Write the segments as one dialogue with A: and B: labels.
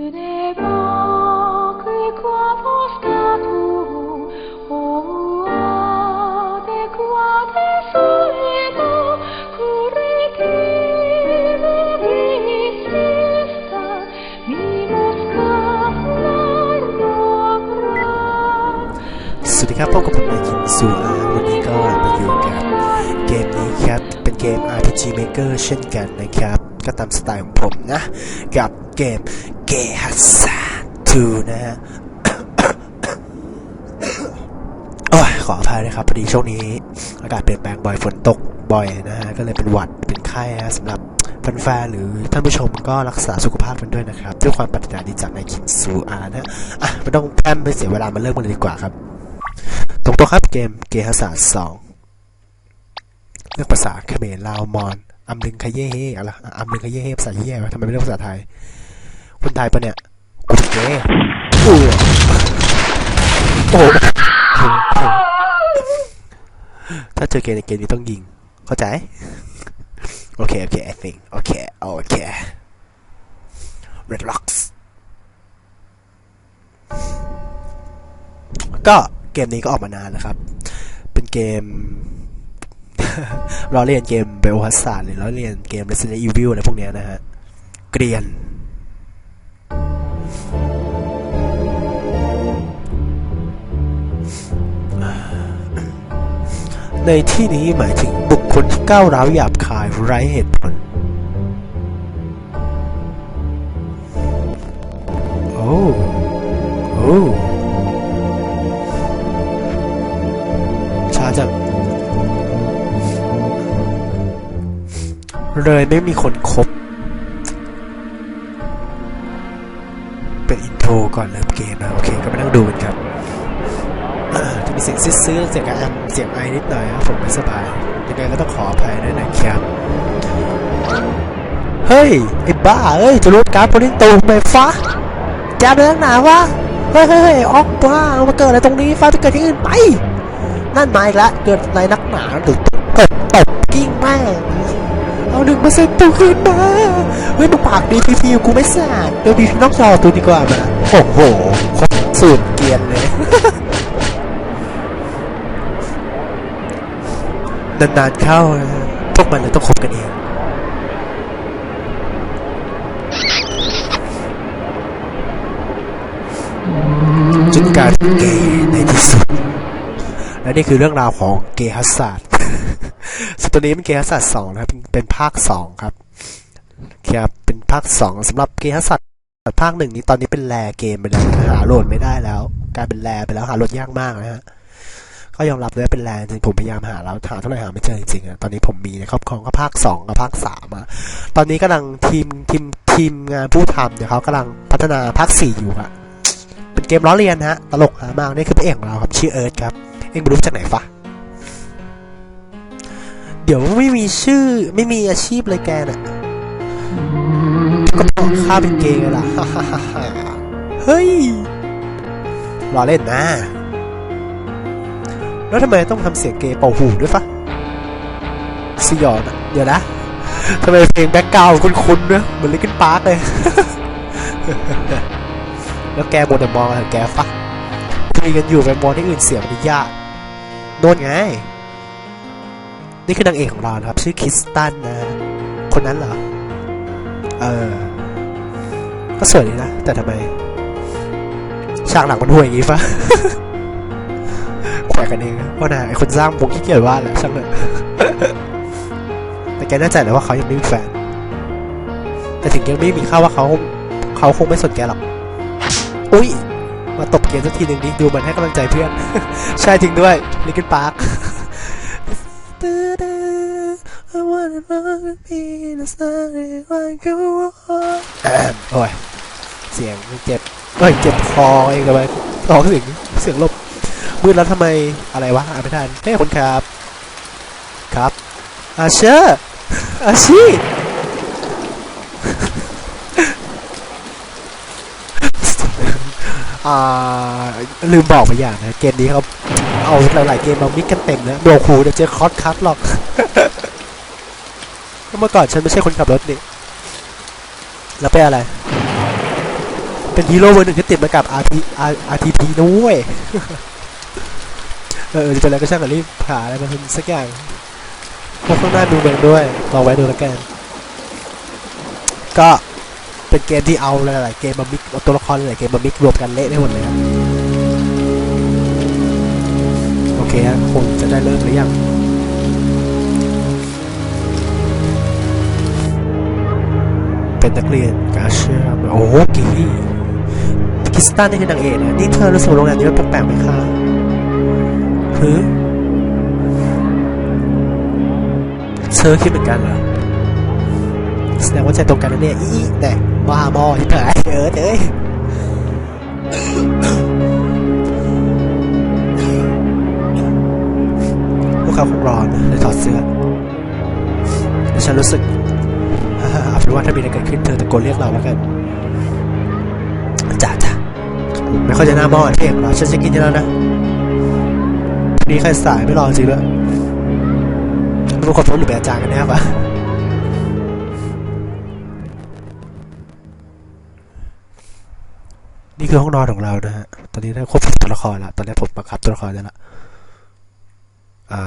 A: สวัสดีครับพบกับผมนายคิมซูอาวันนี้ก็มาอยู่กับเกมนี้ครับ เป็นเกม RPG Maker เช่นกันนะครับ ก็ตามสไตล์ของผมนะ กับเกม g e h a s a 2นะฮะโอ้ยขออภัยนะครับพอดีช่วงนี้อากาศเปลี่ยนแปลงบ่อยฝนตกบ่อยนะฮะก็เลยเป็นหวัดเป็นไข้ฮะสำหรับแฟนๆหรือท่านผู้ชมก็รักษาสุขภาพกันด้วยนะครับด้วยความปรารถนาดีจากนายคิมซูอานะอะไม่ต้องแพร่มไปเสียเวลามาเริ่มกันเลยดีกว่าครับ ตรงตัวครับเกมเกมศาสตร์สองเลือกภาษาเขมรลาวมอญอัมลึงคาเย่เฮอะไรอัมลึงคาเย่เฮภาษาเย่ทำไมไม่เลือกภาษาไทย คนไทยปะเนี่ยโอเคอู้โอ้โหถ้าเจอเกมในเกมนี้ต้องยิง เข้าใจ โอเค โอเค I think โอเค โอเค Red Locks ก็เกมนี้ก็ออกมานานแล้วครับ เป็นเกมเราเรียนเกมเบลฮัสซาร์หรือเราเรียนเกม Resident Evil อะไรพวกเนี้ยนะฮะ เกรียน ในที่นี้หมายถึงบุคคลที่ก้าวร้าวหยาบคายไร้เหตุผล โอ้ โอ้ชาจังเลยไม่มีคนคบ เป็นอินโทรก่อนเริ่มเกมนะ โอเค ก็ไมานั่งดูกันครับอ่าจะมี เสียงซื้อเสียงกระอันเสียงไอนิดหน่อยครับผมไม่สบาย ยังไงก็ต้องขออภัยด้วยนะครับ เฮ้ย ไอ้บ้าเอ้ย จะลดการ์ดโพลิงตูทำไมฟ้าแกเป็นนักหนาวะ เฮ้ยเฮ้ยออกบ้าเอามาเกิดอะไรตรงนี้ ฟ้าไปเกิดที่อื่นไป นั่นมาอีกล้วเกิดอะไรนักหนาหรือเกิดตบกิ้งแม่งเอาหนึ่งเปอร์เซ็นต์ตัวขึ้นมา เฮ้ยมึงปากดีพีพีกูไม่สะอาดเดี๋ยวพีพีน้อกจอตัวดีกว่ามาโอ้โหคตรสูตรเกียนเลย นานๆเข้า พวกมันเลยต้องคบกันเองจนการเป็นเกย์ในที่สุด และนี่คือเรื่องราวของเกย์ฮัสซัดสตัวนี้เป็นเกย์ฮัสซัดสองนะครับเป็นเป็นภาคสองครับครับเป็นภาคสองสำหรับเกย์ฮัสซัดภาคหนึ่งนี้ตอนนี้เป็นแรเกมไปแล้วหาโหลดไม่ได้แล้ว กลายเป็นแรไปแล้วหาโหลดยากมากนะฮะ ก็ยอมรับเลยว่าเป็นแรจริงผมพยายามหาแล้วหาเท่าไหร่หาไม่เจอจริงๆอะตอนนี้ผมมีในครอบครองก็ภาคสองกับภาคสามอะตอนนี้กำลังทีมทีมทีมงานผู้ทำเนี่ยเขากำลังพัฒนาภาคสี่อยู่อะเป็นเกมล้อเลียนฮะตลกมากนี่คือพระเอกของเราครับชื่อเอิร์ธครับเอ็งไม่รู้จากไหนฟะเดี๋ยวไม่มีชื่อไม่มีอาชีพเลยแกน่ะก็ต้องข้าเป็นเกย์ไงล่ะเฮ้ยล้อเล่นนะ แล้วทำไมต้องทำเสียงเกย์เป่าหูด้วยฟะสยองอะเดี๋ยวนะทำไมเพลงแบ็กกราวคุ้นๆเนอะเหมือนลิกเกินปาร์กเลย แล้วแกบนแต่มองอะไรแกฟะคุยกันอยู่ไปมองที่อื่นเสียงมันยากโน่นไง นี่คือนางเอกของเราครับ ชื่อคริสตันนะคนนั้นเหรอ เออ ก็สวยดีนะ แต่ทำไมฉากหลังมันห่วยอย่างงี้ฟะ แขวะกันเองนะว่านะไอคนสร้างมุกขี้เกียจว่าแหละช่างเถอะแต่แกแน่ใจเลยว่าเขายังไม่มีแฟน แต่ถึงยังไม่มีข้าว่าเขาเขาคงไม่สนแกหรอก อุ้ย มาตบเกมสักทีหนึ่งดิดูมันให้กำลังใจเพื่อน ใช่จริงด้วยลิกเกินปาร์คโอ้ย เสียงเจ็บเอ้ย เจ็บคอเองเลยร้องเสียงเสียงลบ มืดแล้วทำไมอะไรวะอ่านไม่ทันเฮ้ยคนครับ ครับอาเชอร์อาชีอ่าลืมบอกไปอย่างนะเกมนี้เขาเอาหลายๆเกมมามิกกันเต็มนะโดคูเดี๋ยวเจอคอสคัทหรอกเมื่อก่อนฉันไม่ใช่คนขับรถนี่แล้วไปนอะไร เป็นฮีโร่เบอร์หนึ่งที่ติดมากับ RT RTP ด้วย เออจะเป็นอะไรก็ช่างกันรีบหาอะไรมาทำสักอย่างพวกข้างหน้าดูเมืองด้วยลองไว้ดูแล้วกัน ก็เป็นเกมที่เอาหลายๆเกมมามิกเอาตัวละครหลายๆเกมมามิกรวมกันเละได้หมดเลยครับโอเคฮะคงจะได้เริ่มหรือยังเป็นนักเรียนกาเชื่โอ้โหกีคิสตันนี่คือนางเอกนะนี่เธอรู้สึกโรงแรมนี้มันแปลกๆไหมคะ คือเธอคิดเหมือนกันเหรอแสดงว่าใจตรงกันนะเนี่ยอีแต่บ้าบอที่เธอเออเอ้ยพวกเขาคงร้อนเลยถอดเสื้อแต่ฉันรู้สึกเอาเป็นว่าถ้ามีอะไรเกิดขึ้นเธอตะโกนเรียกเราแล้วกันจ้าจ้าไม่ค่อยจะหน้าหม้อเท่ของเราฉันจะกินที่แล้วนะ นี้ใครสายไม่รอจริงด้วยเป็นคนพ้หรือเป็นอาจารย์กันแน่ปะนี่คือห้องนอนของเรานะฮะ ตอนนี้ได้ควบคุมตัวละครแล้วตอนนี้ผมบังคับตัวละครได้แล้วอ่า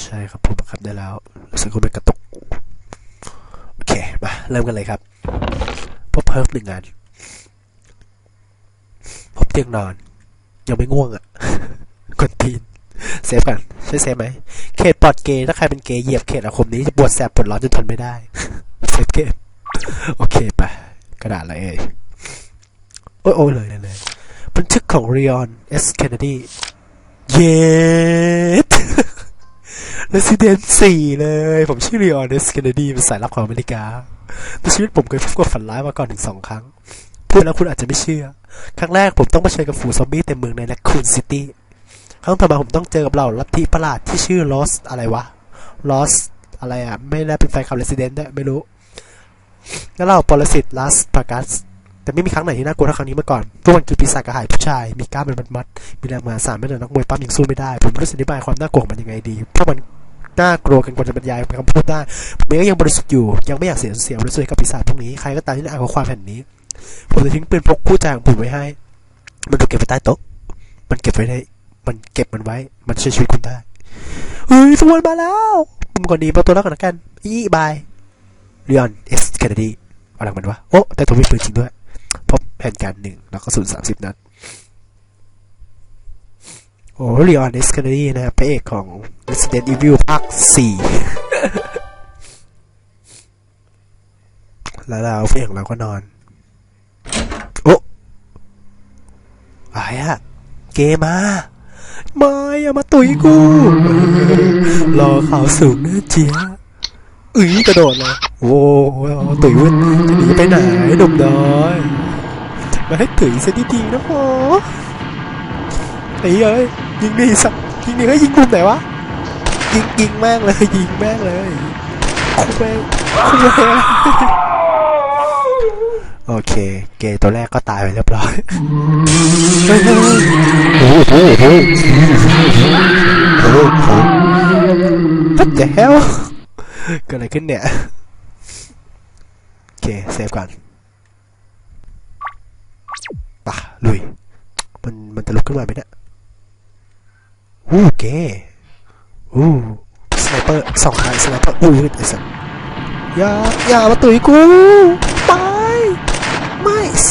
A: ใช่ครับผมบังคับได้แล้วรู้สึกว่าเป็นกระตุก โอเค มา เริ่มกันเลยครับ พบเพิร์ฟหนึ่งงานพบเตียงนอน ยังไม่ง่วงอะกดทีน เซฟกันใช่เซฟไหมเขตปลอดเกย์ถ้าใครเป็นเกย์เหยียบเขตอาคมนี้จะปวดแสบปวดร้อนจนทนไม่ได้เซฟเกมโอเคไปกระดาษอะไรเอ่ยโอ้ยโอ้ยเลยเลยบันทึกของเรียนเอสเคนเนดีเย็ด Resident 4เลย ผมชื่อ Leon S. Kennedy เป็นสายลับของอเมริกาในชีวิตผมเคยพบกับฝันร้ายมาก่อนถึงสองครั้งพูดแล้วคุณอาจจะไม่เชื่อ ครั้งแรกผมต้องมาเชิญกับฝูงซอมบี้เต็มเมืองในแลคคูนซิตี้ ครั้งต่อมาผมต้องเจอกับเหล่าลัทธิประหลาดที่ชื่อ Lost อะไรวะ Lost อะไรอะ ไม่ได้เป็นแฟนคลับ Resident ด้วยไม่รู้ แล้วเหล่าปรสิต Las Plagas แต่ไม่มีครั้งไหนที่น่ากลัวเท่าครั้งนี้มาก่อนพวกมันคือปีศาจกระหายผู้ชาย มีกล้ามเป็นมัดๆมีแรงมหาศาลไม่เหมือนนักมวยปั้มยังสู้ไม่ได้ ผมรู้จะอธิบายความน่ากลัวมันยังไงดีเพราะมันน่ากลัวกันกว่าจะบรรยายเป็นคำพูดได้ผมเองก็ยังบริสุทธิ์อยู่ ยังไม่อยากเสียเสียบริสุทธิ์กับปีศาจพวกนี้ ใครก็ตามที่ได้อ่านข้อความแผ่นนี้ ผมจะทิ้งปืนพกคู่ใจของผมไว้ให้ มันถูกเก็บไว้ใต้โต๊ะ มันเก็บไว้ใน มันเก็บมันไว้ มันช่วยชีวิตคุณได้เฮ้ยสมวนมาแล้วผมก่อนดีประตูแล้วกันนะกันอีบายเรียนเอสแคนดีอะไรมันวะโอ้แต่ตัวมีปืนจริงด้วยพบแผ่นการหนึ่งแล้วก็ศูนย์สามสิบนัดโอ้เรียนเอสแคนดีนะครับพระเอกของ Resident Evil ภาคสี่แล้วเราเพื่อนของเราก็นอน โอ้อะไรอะเกมา ไม่อย่ามาตุ๋ยกู รอข่าวสูงนะเจียอุ้ยกระโดดเลยโอ้โตุ๋ยวุ่นจะหนีไปไหนหนุ่มน้อย มาให้ตุ๋ยซะดีๆนะพ่อไอ้เอ้ยยิงดีสักยิงดีเฮ้ยยิงมุมไหนวะยิงยิงแม่งเลยยิงแม่งเลยคุแม่งคุแม่ง โอเค เกย์ตัวแรกก็ตายไปเรียบร้อยโอ้โหโอ้โหโอ้โหโอ้โห What the hell เกิดอะไรขึ้นเนี่ย โอเค เซฟก่อนป่ะลุย มันมันจะลุกขึ้นมาไหมเนี่ยอู้เกย์อู้สไนเปอร์สองคันสไนเปอร์อู้ไอ้สัสอย่าอย่ามาตุ๋ยกู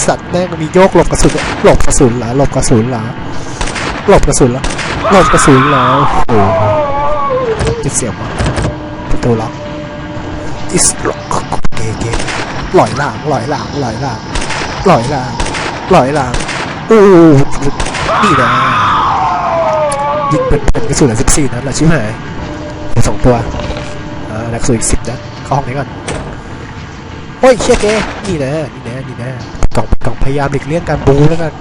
A: สัตว์แม่งมีโยกหลบกระสุนหลบกระสุนเหรอหลบกระสุนเหรอหลบกระสุนเหรอหลบกระสุนเหรอโอ้โหจิตเสียงมาประตูล็อกอิสล็อกเกเกลอยหลังลอยหลังลอยหลังลอยหลังลอยหลังโอ้นี่นะยิงเป็นเป็นกระสุนเหลือสิบสี่นัดเหรอชิบหายเหลือสองตัวอ่าแล้วกระสุนอีกสิบนัดเข้าห้องนี้ก่อนโอ้ยเชี่ยเกนี่นะ นี่นะนี่นะต้องต้องพยายามหลีกเลี่ยงการบูแล้วกัน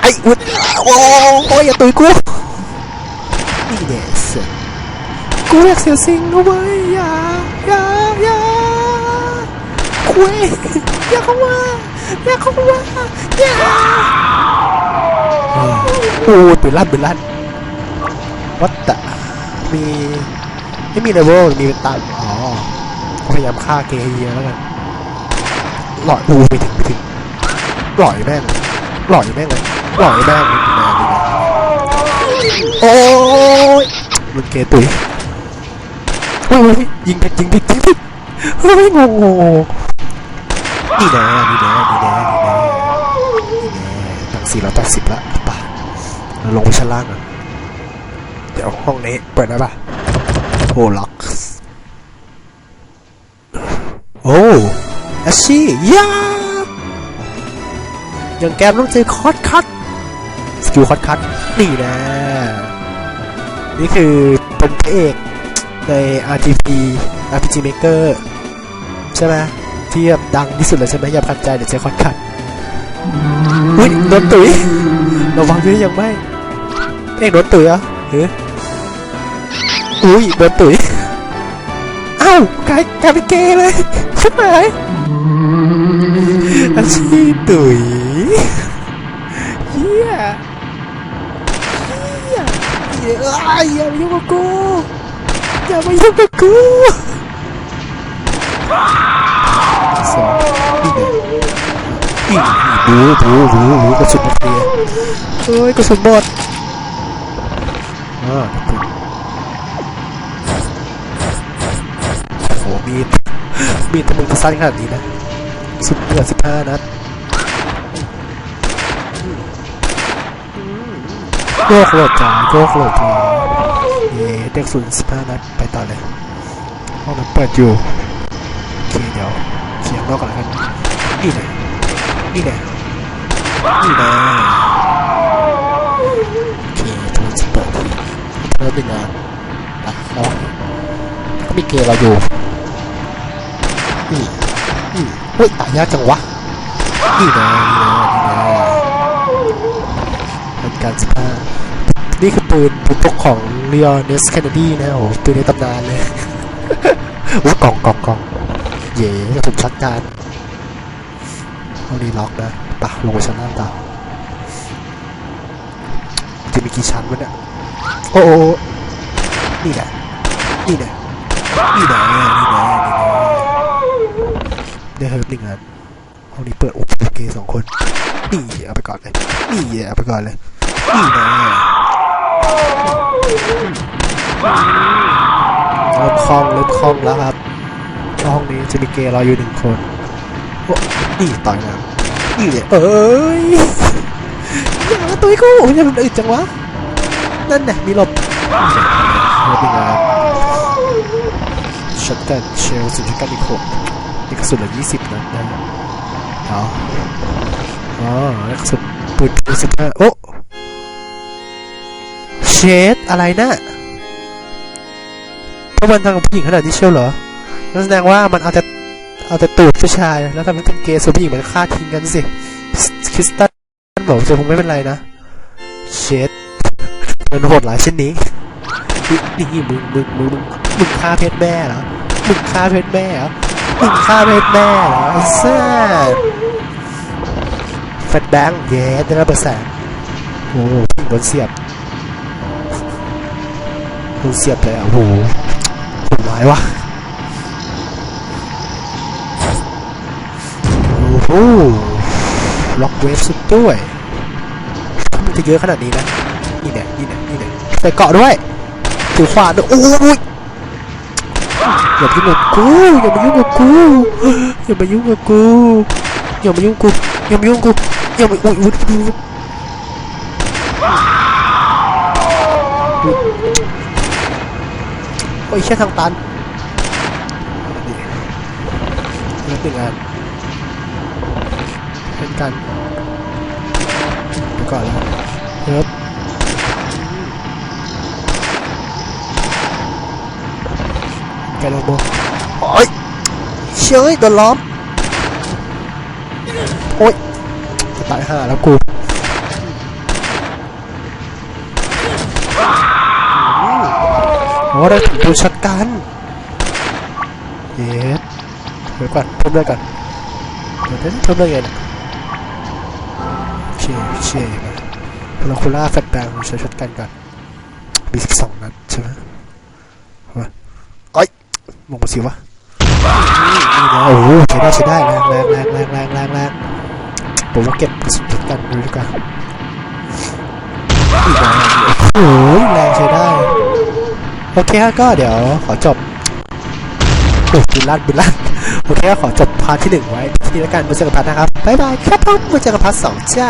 A: ไอ้อุดโอ้โอ้ยอย่าตุยกูนี่แน่เสร็จกูอยากเสียสิ่งเอาไว้อย่าอย่าอย่าคุยอย่าเข้ามาอย่าเข้ามาอย่าโอ้ปืนลั่นปืนลั่นวัดตะมีไม่มีเลเวลมีเป็นตันอ๋อพยายามฆ่าเกย์ให้เยอะแล้วกัน หลอดอูไปถึงไปถึงปล่อยแม่งปล่อยแม่งเลยปล่อยแม่งนี่นะนี่นะโอ้ยมันเกตุยโอ้ยยิงผิดยิงผิดยิงผิดเฮ้ยงงงงนี่แน่นี่แน่นี่แน่นี่แน่นี่แน่ตั้งสี่ร้อยแปดสิบละป่ะเราลงไปชั้นล่างอะเดี๋ยวห้องนี้เปิดได้ป่ะโอ้ล็อกโอ้ แอชชี่ยาอย่างแกมต้องเจอคอร์ดคัตสกิลคอร์ดคัตนี่นะ นี่คือเป็นพระเอกใน RTP RPG Maker ใช่ไหมที่แบบดังที่สุดเลยใช่ไหมอย่าพันใจเดี๋ยวเจอคอร์ดคัตอุ้ยโดนตุ๋ยระวังด้วยยังไม่เอกโดนตุ๋ยอะเฮ้ยอุ้ยโดนตุ๋ยเอ้ากลายกลายเป็นเกย์เลยช่ไหม อาชีพตุ๋ยเฮียเฮียเฮียอย่ามายุ่งกับกูอย่ามายุ่งกับกูสองนี่ไงนี่บูบูบูบูกระสุนหมดเลยเฮ้ยกระสุนหมดอ่าโอ้โหมีด มีดทำไมจะสั้นขนาดนี้นะสุดเหลือดสิบห้านัดโยกโหลดจ้าโยกโหลดจ้าเย่เด็กศูนย์สิบห้านัดไปต่อเลยห้องนั้นเปิดอยู่โอเคเดี๋ยวเสียงนอกก่อนแล้วกันนี่แน่นี่แน่นี่แน่โอเคตัวจะเปิดเริ่มเป็นงานอะเอาก็มีเกมเราอยู่ นี่นี่เฮ้ยตายยากจังวะนี่นะนี่นะนี่นะเป็นการสภานี่คือปืนปืนพกของเรียเนสแคนาดีนะโอ้โหปืนในตำนานเลยว้ากล่องกล่องกล่องเย่กระสุนช็อตการเอาดีล็อกนะปะลงไปชั้นล่างต่อจะมีกี่ชั้นวะเนี่ยโอ้โอ้โอ้นี่แหละนี่แหละนี่แหละนี่แหละนี่แหนึ่งอันห้องนี้เปิดโอเกย์สองคนนี่เอาไปก่อนเลยนี่เอาไปก่อนเลยนี่นะเริ่มคล่องเริ่มคล่องแล้วครับห้องนี้จะมีเกย์รออยู่หนึ่งคนโอ้นี่ต่อยนะนี่เนี่ยเอ้ยอย่ามาตุยกูอย่ามันอึดจังวะนั่นน่ะมีหลบเฮิร์บหนึ่งอันช็อตกันเชลสุดที่กันอีกหกนี่ กระสุนเหลือยี่สิบนัดนะอ๋ออ๋อแล้วกระสุนปืนปืนสิบห้าโอ้เชดอะไรนะเพราะมันทางกับผู้หญิงขนาดนี้เชียวเหรอนั่นแสดงว่ามันเอาแต่เอาแต่ตูดผู้ชาย แล้วทำให้เป็นเกย์ส่วนผู้หญิงมันฆ่าทิ้งกันสิคริสตันบอกจะคงไม่เป็นไรนะเชดมันโหดหลายเช่นนี้นี่นี่มึงมึงมึงมึงมึงฆ่าเพชรแม่เหรอมึงฆ่าเพชรแม่เหรอ มึงฆ่าเพชรแม่เหรอไอ้ซ่าแฟตแบงค์เย้ได้รับปร์เซ็นโอ้โหโดนเสียบโดนเสียบเลยอะโอ้โหโหดร้ายวะโอ้โหล็อกเวฟสุดด้วยมันจะเยอะขนาดนี้นะนี่เนี่ยนี่เนี่ยนี่เนี่ยใส่เกาะด้วยถือขวานด้วยโอ้ย อย่ามายุ่งกับกูอย่ามายุ่งกับกูอย่ามายุ่งกับกูอย่ามายุ่งกูอย่ามายุ่งกูอย่ามาอุ้ยอุ้ยอุ้ยโอ้ยแค่ทางตันนี่หนึ่งอันเป็นกันไปก่อนแล้วเฮ้ย กลงโบโอ้ยเชยโดนล้อมโอ้ยจะตายห่าแล้วกูโอ้ได้ถึงตัวชัดกันเย็ดเดี๋ยวก่อนเพิ่มเลยก่อนเดี๋ยวเพิ่มเลยไงเนี่ยโอเคโอเคมาพลาคูล่าแฟตแบงใช้ช็อตกันก่อนมีสิบสองนัดใช่ไหมมา มองมาสิวะนี่นะโอ้โหใช้ได้ใช้ได้แรงแรงแรงแรงแรงแรงแรงผมว่าเก็บสุนเพชรกันดูดีกว่าโอ้โหแรงใช้ได้ โอเคครับก็เดี๋ยวขอจบโอ้บุญลั่นบุญลั่นโอเคก็ขอจบพาร์ทที่หนึ่งไว้ที่นี่แล้วกันมาเจอกันพาร์ทนะครับบ๊ายบายครับผมมาเจอกันพาร์ทสองจ้า